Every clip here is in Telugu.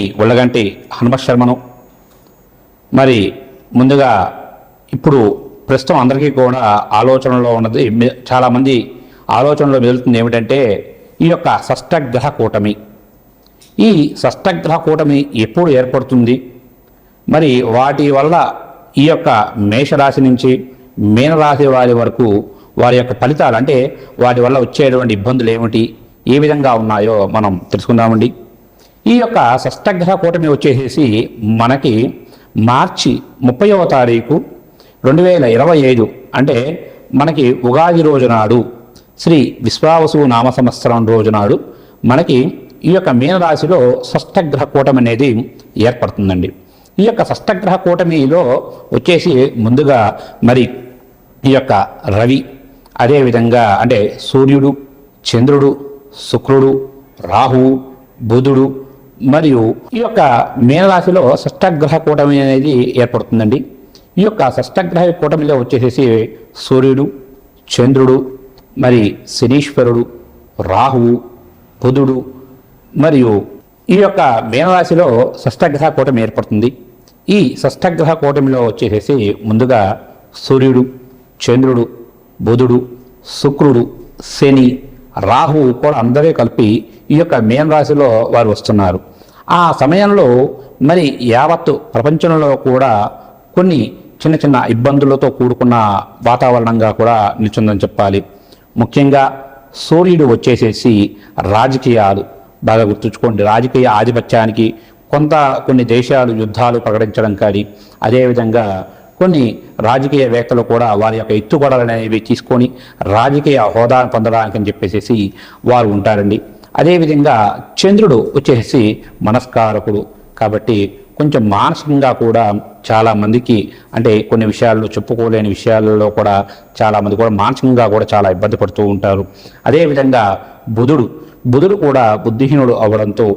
ఈ హనుమత్ శర్మను. మరి ముందుగా ఇప్పుడు ప్రస్తుతం అందరికీ కూడా ఆలోచనలో ఉన్నది చాలామంది ఆలోచనలో మెదులుతుంది ఏమిటంటే ఈ యొక్క షష్టగ్రహ కూటమి. ఈ షష్టగ్రహ కూటమి ఎప్పుడు ఏర్పడుతుంది? మరి వాటి వల్ల ఈ యొక్క మేషరాశి నుంచి మీనరాశి వారి వరకు వారి యొక్క ఫలితాలు అంటే వాటి వల్ల వచ్చేటువంటి ఇబ్బందులు ఏమిటి ఏ విధంగా ఉన్నాయో మనం తెలుసుకుందామండి. ఈ యొక్క షష్టగ్రహ కూటమి వచ్చేసేసి మనకి మార్చి ముప్పైవ తారీఖు రెండు వేల ఇరవై ఐదు అంటే మనకి ఉగాది రోజు నాడు శ్రీ విశ్వావసు నామ సంవత్సరం రోజు నాడు మనకి ఈ యొక్క మీనరాశిలో షష్టగ్రహ కూటమి అనేది ఏర్పడుతుందండి. ఈ యొక్క షష్టగ్రహ కూటమిలో వచ్చేసి ముందుగా మరి ఈ యొక్క రవి అదేవిధంగా అంటే సూర్యుడు చంద్రుడు శుక్రుడు రాహువు బుధుడు మరియు ఈ యొక్క మీనరాశిలో షష్టగ్రహ కూటమి అనేది ఏర్పడుతుందండి. ఈ యొక్క షష్టగ్రహ కూటమిలో వచ్చేసేసి సూర్యుడు చంద్రుడు మరి శనీశ్వరుడు రాహువు బుధుడు మరియు ఈ యొక్క మీనరాశిలో షష్టగ్రహ కూటమి ఏర్పడుతుంది. ఈ షష్టగ్రహ కూటమిలో వచ్చేసేసి ముందుగా సూర్యుడు చంద్రుడు బుధుడు శుక్రుడు శని రాహువు కూడా అందరే కలిపి ఈ యొక్క మీన రాశిలో వారు వస్తున్నారు. ఆ సమయంలో మరి యావత్తు ప్రపంచంలో కూడా కొన్ని చిన్న చిన్న ఇబ్బందులతో కూడుకున్న వాతావరణంగా కూడా నిల్చుందని చెప్పాలి. ముఖ్యంగా సూర్యుడు వచ్చేసేసి రాజకీయాలు బాగా గుర్తుంచుకోండి. రాజకీయ ఆధిపత్యానికి కొంత కొన్ని దేశాలు యుద్ధాలు ప్రకటించడం కానీ అదేవిధంగా కొన్ని రాజకీయవేత్తలు కూడా వారి యొక్క ఎత్తుగడలు అనేవి తీసుకొని రాజకీయ హోదా పొందడానికి అని చెప్పేసి వారు ఉంటారండి. అదేవిధంగా చంద్రుడు వచ్చేసి మనస్కారకుడు. కాబట్టి కొంచెం మానసికంగా కూడా చాలా మందికి అంటే కొన్ని విషయాల్లో చెప్పుకోలేని విషయాలలో కూడా చాలామంది కూడా మానసికంగా కూడా చాలా ఇబ్బంది పడుతూ ఉంటారు. అదేవిధంగా బుధుడు బుధుడు కూడా బుద్ధిహీనుడు అవ్వడంతో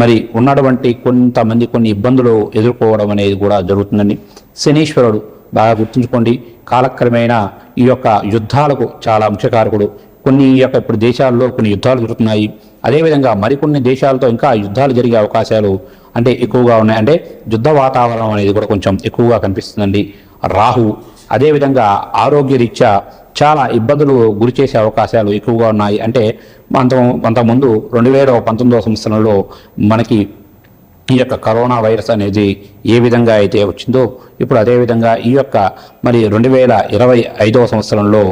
మరి ఉన్నటువంటి కొంతమంది కొన్ని ఇబ్బందులు ఎదుర్కోవడం అనేది కూడా జరుగుతుందండి. శనీశ్వరుడు బాగా గుర్తుంచుకోండి. కాలక్రమేణా ఈ యొక్క యుద్ధాలకు చాలా ముఖ్యకారకుడు కొన్ని ఈ యొక్క ఇప్పుడు దేశాల్లో కొన్ని యుద్ధాలు జరుగుతున్నాయి. అదేవిధంగా మరికొన్ని దేశాలతో ఇంకా యుద్ధాలు జరిగే అవకాశాలు అంటే ఎక్కువగా ఉన్నాయి. అంటే యుద్ధ వాతావరణం అనేది కూడా కొంచెం ఎక్కువగా కనిపిస్తుందండి. రాహు అదేవిధంగా ఆరోగ్యరీత్యా చాలా ఇబ్బందులు గురి చేసే అవకాశాలు ఎక్కువగా ఉన్నాయి. అంటే అంత అంతకుముందు రెండు వేల పంతొమ్మిదవ సంవత్సరంలో మనకి ఈ యొక్క కరోనా వైరస్ అనేది ఏ విధంగా అయితే వచ్చిందో ఇప్పుడు అదేవిధంగా ఈ యొక్క మరి రెండు వేల ఇరవై ఐదవ సంవత్సరంలో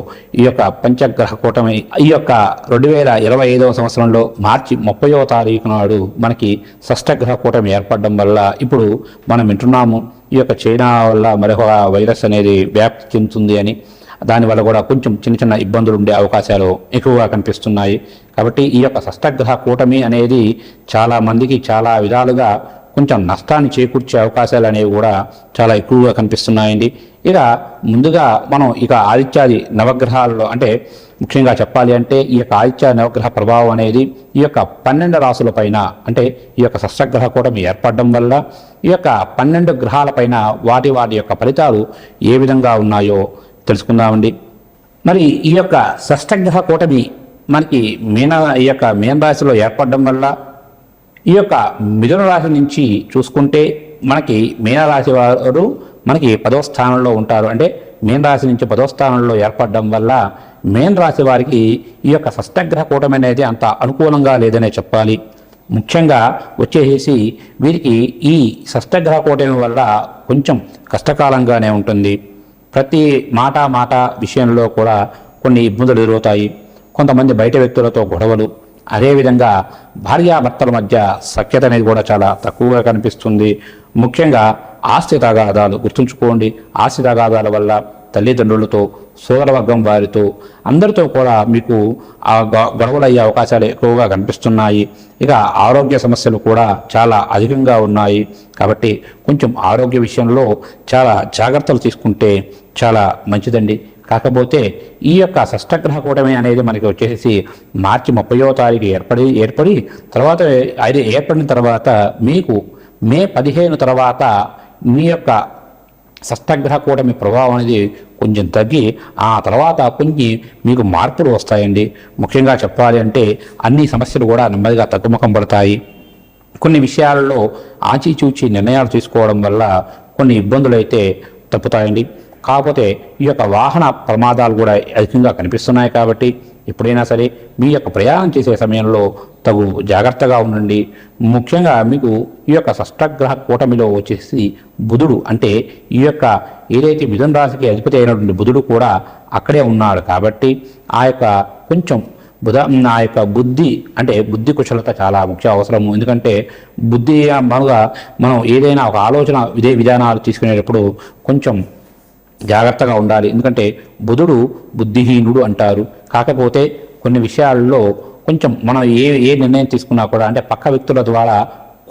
ఈ యొక్క పంచగ్రహ కూటమి ఈ యొక్క రెండు వేల ఇరవై ఐదవ సంవత్సరంలో మార్చి ముప్పయో తారీఖు నాడు మనకి షష్టగ్రహ కూటమి ఏర్పడడం వల్ల ఇప్పుడు మనం వింటున్నాము ఈ యొక్క చైనా వల్ల మరొక వైరస్ అనేది వ్యాప్తి చెందుతుంది అని. దానివల్ల కూడా కొంచెం చిన్న చిన్న ఇబ్బందులు ఉండే అవకాశాలు ఎక్కువగా కనిపిస్తున్నాయి. కాబట్టి ఈ యొక్క షష్టగ్రహ కూటమి అనేది చాలా మందికి చాలా విధాలుగా కొంచెం నష్టాన్ని చేకూర్చే అవకాశాలు అనేవి కూడా చాలా ఎక్కువగా కనిపిస్తున్నాయండి. ఇక ముందుగా మనం ఇక ఆదిత్యాది నవగ్రహాలలో అంటే ముఖ్యంగా చెప్పాలి అంటే ఈ యొక్క ఆదిత్య నవగ్రహ ప్రభావం అనేది ఈ యొక్క పన్నెండు రాసుల పైన అంటే ఈ యొక్క షష్టగ్రహ కూటమి ఏర్పడడం వల్ల ఈ యొక్క పన్నెండు గ్రహాలపైన వాటి వాటి యొక్క ఫలితాలు ఏ విధంగా ఉన్నాయో తెలుసుకుందామండి. మరి ఈ యొక్క షష్టగ్రహ కూటమి మనకి మీన ఈ యొక్క మీన రాశిలో ఏర్పడడం వల్ల ఈ యొక్క మిథున రాశి నుంచి చూసుకుంటే మనకి మీనరాశి వారు మనకి పదవ స్థానంలో ఉంటారు. అంటే మీన రాశి నుంచి పదో స్థానంలో ఏర్పడడం వల్ల మీన రాశి వారికి ఈ యొక్క షష్టగ్రహ కూటమి అనేది అంత అనుకూలంగా లేదనే చెప్పాలి. ముఖ్యంగా వచ్చేసేసి వీరికి ఈ షష్టగ్రహ కూటమి వల్ల కొంచెం కష్టకాలంగానే ఉంటుంది. ప్రతి మాట మాట విషయంలో కూడా కొన్ని ఇబ్బందులు ఎదురవుతాయి. కొంతమంది బయట వ్యక్తులతో గొడవలు. అదేవిధంగా భార్యాభర్తల మధ్య సఖ్యత అనేది కూడా చాలా తక్కువగా కనిపిస్తుంది. ముఖ్యంగా ఆస్తి తగాదాలు గుర్తుంచుకోండి. ఆస్తి తగాదాల వల్ల తల్లిదండ్రులతో సోదరవర్గం వారితో అందరితో కూడా మీకు ఆ గొడవలు అయ్యే అవకాశాలు ఎక్కువగా కనిపిస్తున్నాయి. ఇక ఆరోగ్య సమస్యలు కూడా చాలా అధికంగా ఉన్నాయి. కాబట్టి కొంచెం ఆరోగ్య విషయంలో చాలా జాగ్రత్తలు తీసుకుంటే చాలా మంచిదండి. కాకపోతే ఈ యొక్క షష్టగ్రహ కూటమి అనేది మనకి వచ్చేసి మార్చి ముప్పయో తారీఖు ఏర్పడి ఏర్పడి తర్వాత అది ఏర్పడిన తర్వాత మీకు మే పదిహేను తర్వాత మీ యొక్క షష్టగ్రహ కూటమి ప్రభావం అనేది కొంచెం తగ్గి ఆ తర్వాత కొన్ని మీకు మార్పులు వస్తాయండి. ముఖ్యంగా చెప్పాలి అంటే అన్ని సమస్యలు కూడా నెమ్మదిగా తగ్గుముఖం పడతాయి. కొన్ని విషయాలలో ఆచిచూచి నిర్ణయాలు తీసుకోవడం వల్ల కొన్ని ఇబ్బందులు అయితే తప్పుతాయండి. కాకపోతే ఈ యొక్క వాహన ప్రమాదాలు కూడా అధికంగా కనిపిస్తున్నాయి కాబట్టి ఎప్పుడైనా సరే మీ యొక్క ప్రయాణం చేసే సమయంలో తగు జాగ్రత్తగా ఉండండి. ముఖ్యంగా మీకు ఈ యొక్క షష్టగ్రహ కూటమిలో వచ్చేసి బుధుడు అంటే ఈ యొక్క ఏదైతే మిథున రాశికి అధిపతి అయినటువంటి బుధుడు కూడా అక్కడే ఉన్నాడు కాబట్టి ఆ యొక్క కొంచెం బుధ ఆ యొక్క బుద్ధి అంటే బుద్ధి కుశలత చాలా ముఖ్య అవసరము. ఎందుకంటే బుద్ధి మనగా మనం ఏదైనా ఒక ఆలోచన ఇదే విధానాలు తీసుకునేటప్పుడు కొంచెం జాగ్రత్తగా ఉండాలి. ఎందుకంటే బుధుడు బుద్ధిహీనుడు అంటారు. కాకపోతే కొన్ని విషయాల్లో కొంచెం మనం ఏ ఏ నిర్ణయం తీసుకున్నా కూడా అంటే పక్క వ్యక్తుల ద్వారా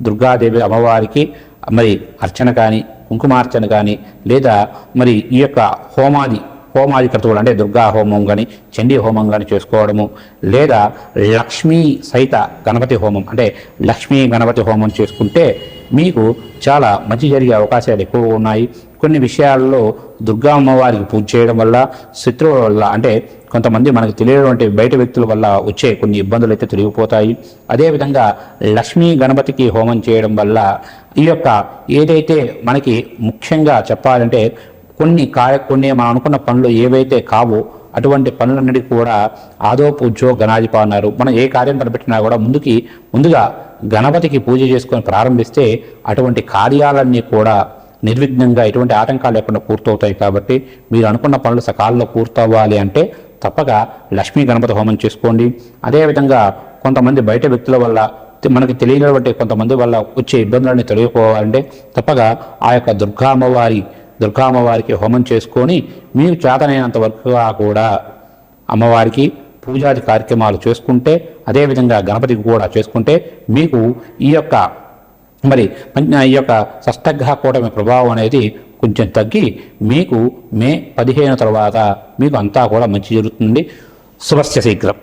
దుర్గాదేవి అమ్మవారికి మరి అర్చన కానీ కుంకుమార్చన కానీ లేదా మరి ఈ యొక్క హోమాది హోమాది కర్తవులు అంటే దుర్గా హోమం కానీ చండీ హోమం కానీ చేసుకోవడము లేదా లక్ష్మీ సహిత గణపతి హోమం అంటే లక్ష్మీ గణపతి హోమం చేసుకుంటే మీకు చాలా మంచి జరిగే అవకాశాలు ఎక్కువగా ఉన్నాయి. కొన్ని విషయాల్లో దుర్గా అమ్మవారికి పూజ చేయడం వల్ల శత్రువుల వల్ల అంటే కొంతమంది మనకు తెలియనటువంటి బయట వ్యక్తుల వల్ల వచ్చే కొన్ని ఇబ్బందులు అయితే తొలగిపోతాయి అదేవిధంగా లక్ష్మీ గణపతికి హోమం చేయడం వల్ల ఈ యొక్క ఏదైతే మనకి ముఖ్యంగా చెప్పాలంటే కొన్ని కార్య కొన్ని మనం అనుకున్న పనులు ఏవైతే కావో అటువంటి పనులన్నిటి కూడా ఆదో పూజో గణాధిప అన్నారు. మనం ఏ కార్యం తలపెట్టినా కూడా ముందుకి ముందుగా గణపతికి పూజ చేసుకొని ప్రారంభిస్తే అటువంటి కార్యాలన్నీ కూడా నిర్విఘ్నంగా ఎటువంటి ఆటంకాలు లేకుండా పూర్తవుతాయి కాబట్టి మీరు అనుకున్న పనులు సకాలంలో పూర్తవ్వాలి అంటే తప్పక లక్ష్మీ గణపతి హోమం చేసుకోండి. అదేవిధంగా కొంతమంది బయట వ్యక్తుల వల్ల మనకి తెలియనటువంటి కొంతమంది వల్ల వచ్చే ఇబ్బందులన్నీ తొలగిపోవాలంటే తప్పగా ఆ యొక్క దుర్గా అమ్మవారి దుర్గా అమ్మవారికి హోమం చేసుకొని మీకు చేతనైనంత వరకుగా కూడా అమ్మవారికి పూజాది కార్యక్రమాలు చేసుకుంటే అదేవిధంగా గణపతికి కూడా చేసుకుంటే మీకు ఈ యొక్క మరి ఈ యొక్క షష్టగ్రహ కూటమి ప్రభావం అనేది కొంచెం తగ్గి మీకు మే పదిహేను తర్వాత మీకు అంతా కూడా మంచి జరుగుతుంది శుభస్య శీఘ్రం.